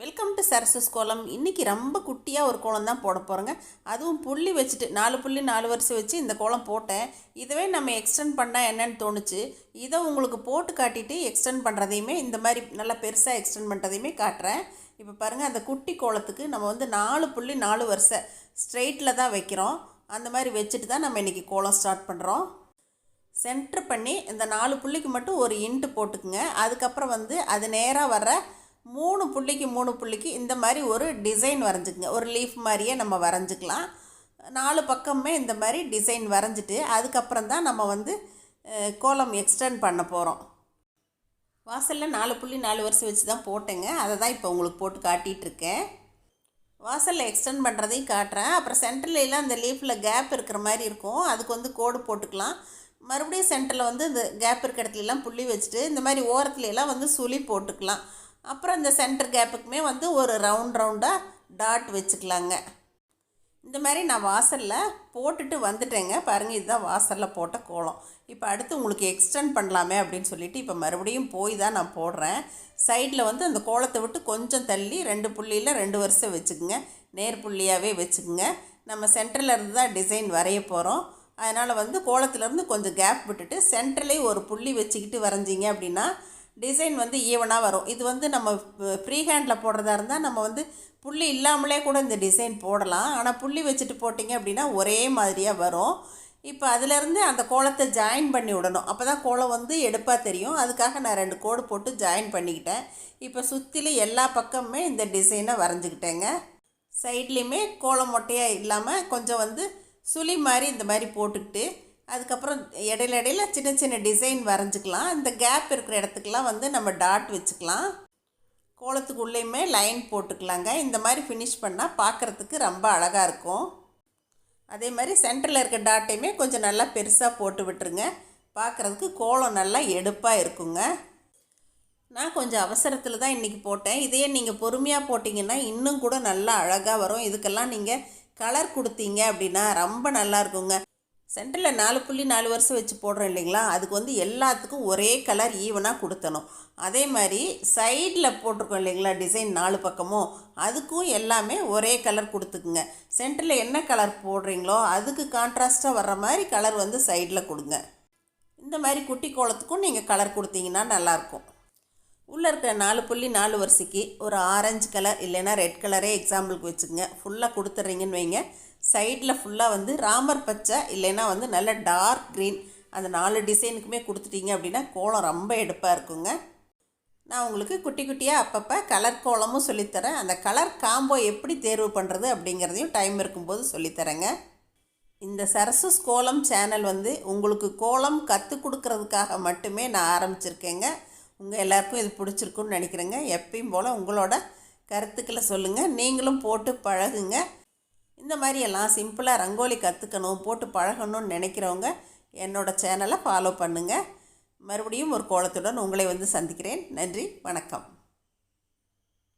Welcome to சரசஸ் கோலம் இன்றைக்கி ரொம்ப குட்டியாக ஒரு கோலம் தான் போட போகிறோங்க அதுவும் புள்ளி வச்சுட்டு நாலு புள்ளி நாலு வருஷம் வச்சு இந்த கோலம் போட்டேன். இதுவே நம்ம எக்ஸ்டெண்ட் பண்ணால் என்னன்னு தோணுச்சு. இதை உங்களுக்கு போட்டு காட்டிட்டு எக்ஸ்டெண்ட் பண்ணுறதையுமே இந்த மாதிரி நல்லா பெருசாக எக்ஸ்டெண்ட் பண்ணுறதையுமே காட்டுறேன். இப்போ பாருங்கள் அந்த குட்டி கோலத்துக்கு நம்ம வந்து நாலு புள்ளி நாலு வருஷம் ஸ்ட்ரெயிட்டில் தான் வைக்கிறோம். அந்த மாதிரி வச்சுட்டு தான் நம்ம இன்றைக்கி கோலம் ஸ்டார்ட் பண்ணுறோம் சென்ட்ரு பண்ணி இந்த நாலு புள்ளிக்கு மட்டும் ஒரு இன்ட்டு போட்டுக்குங்க. அதுக்கப்புறம் வந்து அது நேராக வர்ற மூணு புள்ளிக்கு மூணு புள்ளிக்கு இந்த மாதிரி ஒரு டிசைன் வரைஞ்சிக்கங்க. ஒரு லீஃப் மாதிரியே நம்ம வரைஞ்சிக்கலாம். நாலு பக்கமே இந்த மாதிரி டிசைன் வரைஞ்சிட்டு அதுக்கப்புறம் தான் நம்ம வந்து கோலம் எக்ஸ்டெண்ட் பண்ண போகிறோம் வாசலில் நாலு புள்ளி நாலு வருஷம் வச்சு தான் போட்டேங்க. அதை தான் இப்போ உங்களுக்கு போட்டு காட்டிகிட்டு இருக்கேன். வாசலில் எக்ஸ்டெண்ட் பண்ணுறதையும் காட்டுறேன். அப்புறம் சென்டர்லாம் அந்த லீஃபில் கேப் இருக்கிற மாதிரி இருக்கும். அதுக்கு வந்து கோடு போட்டுக்கலாம். மறுபடியும் சென்டரில் வந்து இந்த கேப் இருக்கிற இடத்துலலாம் புள்ளி வச்சுட்டு இந்த மாதிரி ஓரத்துலலாம் வந்து சுழி போட்டுக்கலாம். அப்புறம் இந்த சென்டர் கேப்புக்குமே வந்து ஒரு ரவுண்ட் ரவுண்டாக டாட் வச்சுக்கலாங்க. இந்த மாதிரி நான் வாசலில் போட்டுட்டு வந்துட்டேங்க. பாருங்கள் இதுதான் வாசலில் போட்ட கோலம். இப்போ அடுத்து உங்களுக்கு எக்ஸ்டெண்ட் பண்ணலாமே அப்படின்னு சொல்லிட்டு இப்போ மறுபடியும் போய் தான் நான் போடுறேன். சைடில் வந்து அந்த கோலத்தை விட்டு கொஞ்சம் தள்ளி ரெண்டு புள்ளியில் ரெண்டு வருஷம் வச்சுக்குங்க. நேர் புள்ளியாகவே வச்சுக்குங்க. நம்ம சென்டர்லேருந்து தான் டிசைன் வரைய போகிறோம் அதனால் வந்து கோலத்துலேருந்து கொஞ்சம் கேப் விட்டுட்டு சென்டர்லேயே ஒரு புள்ளி வச்சுக்கிட்டு வரைஞ்சிங்க அப்படின்னா டிசைன் வந்து ஈவனாக வரும். இது வந்து நம்ம ஃப்ரீ ஹேண்டில் போடுறதா இருந்தால் நம்ம வந்து புள்ளி இல்லாமலே கூட இந்த டிசைன் போடலாம். ஆனால் புள்ளி வச்சுட்டு போட்டிங்க அப்படின்னா ஒரே மாதிரியாக வரும். இப்போ அதிலேருந்து அந்த கோலத்தை ஜாயின் பண்ணி விடணும். அப்போ தான் கோலம் வந்து எடுப்பாக தெரியும். அதுக்காக நான் ரெண்டு கோடு போட்டு ஜாயின் பண்ணிக்கிட்டேன். இப்போ சுற்றிலும் எல்லா பக்கமுமே இந்த டிசைனை வரைஞ்சிக்கிட்டேங்க. சைட்லேயுமே கோலம் மொட்டையாக இல்லாமல் கொஞ்சம் வந்து சுழி மாதிரி இந்த மாதிரி போட்டுக்கிட்டு அதுக்கப்புறம் இடையில இடையில சின்ன சின்ன டிசைன் வரைஞ்சிக்கலாம். இந்த கேப் இருக்கிற இடத்துக்கெலாம் வந்து நம்ம டாட் வச்சுக்கலாம். கோலத்துக்குள்ளேயுமே லைன் போட்டுக்கலாங்க. இந்த மாதிரி ஃபினிஷ் பண்ணால் பார்க்குறதுக்கு ரொம்ப அழகாக இருக்கும். அதே மாதிரி சென்டரில் இருக்க டாட்டையுமே கொஞ்சம் நல்லா பெருசாக போட்டு விட்டுருங்க. பார்க்குறதுக்கு கோலம் நல்லா எடுப்பாக இருக்குங்க. நான் கொஞ்சம் அவசரத்தில் தான் இன்றைக்கி போட்டேன். இதையே நீங்கள் பொறுமையாக போட்டிங்கன்னா இன்னும் கூட நல்லா அழகாக வரும். இதுக்கெல்லாம் நீங்கள் கலர் கொடுத்தீங்க அப்படின்னா ரொம்ப நல்லா இருக்குங்க. சென்டரில் நாலு புள்ளி நாலு வருஷம் வச்சு போடுறோம் இல்லைங்களா? அதுக்கு வந்து எல்லாத்துக்கும் ஒரே கலர் ஈவனாக கொடுத்தணும். அதே மாதிரி சைடில் போட்டிருக்கோம் இல்லைங்களா? டிசைன் நாலு பக்கமும். அதுக்கும் எல்லாமே ஒரே கலர் கொடுத்துக்குங்க. சென்டரில் என்ன கலர் போடுறீங்களோ அதுக்கு கான்ட்ராஸ்ட்டாக வர்ற மாதிரி கலர் வந்து சைடில் கொடுங்க. இந்த மாதிரி குட்டி கோலத்துக்கும் நீங்கள் கலர் கொடுத்தீங்கன்னா நல்லாயிருக்கும். உள்ளே இருக்கிற நாலு புள்ளி நாலு வரிசைக்கு ஒரு ஆரஞ்சு கலர் இல்லைன்னா ரெட் கலரே எக்ஸாம்பிளுக்கு வச்சுக்கோங்க. ஃபுல்லாக கொடுத்துட்றீங்கன்னு வைங்க. சைடில் ஃபுல்லாக வந்து ராமர் பச்சை இல்லைன்னா வந்து நல்ல டார்க் க்ரீன் அந்த நாலு டிசைனுக்குமே கொடுத்துட்டீங்க அப்படின்னா கோலம் ரொம்ப எடுப்பாக இருக்குங்க. நான் உங்களுக்கு குட்டி குட்டியாக அப்பப்போ கலர் கோலமும் சொல்லித்தரேன். அந்த கலர் காம்போ எப்படி தேர்வு பண்ணுறது அப்படிங்கிறதையும் டைம் இருக்கும்போது சொல்லித்தரேங்க. இந்த சரசஸ் கோலம் சேனல் வந்து உங்களுக்கு கோலம் கற்றுக் கொடுக்கறதுக்காக மட்டுமே நான் ஆரம்பிச்சிருக்கேங்க. உங்கள் எல்லாருக்கும் இது பிடிச்சிருக்குன்னு நினைக்கிறேங்க. எப்பயும் போல் உங்களோட கருத்துக்களை சொல்லுங்கள் நீங்களும் போட்டு பழகுங்க. இந்த மாதிரியெல்லாம் சிம்பிளாக ரங்கோலி கற்றுக்கணும் போட்டு பழகணும்னு நினைக்கிறவங்க என்னோட சேனலை ஃபாலோ பண்ணுங்கள் மறுபடியும் ஒரு கோலத்துடன் உங்களை வந்து சந்திக்கிறேன். நன்றி வணக்கம்.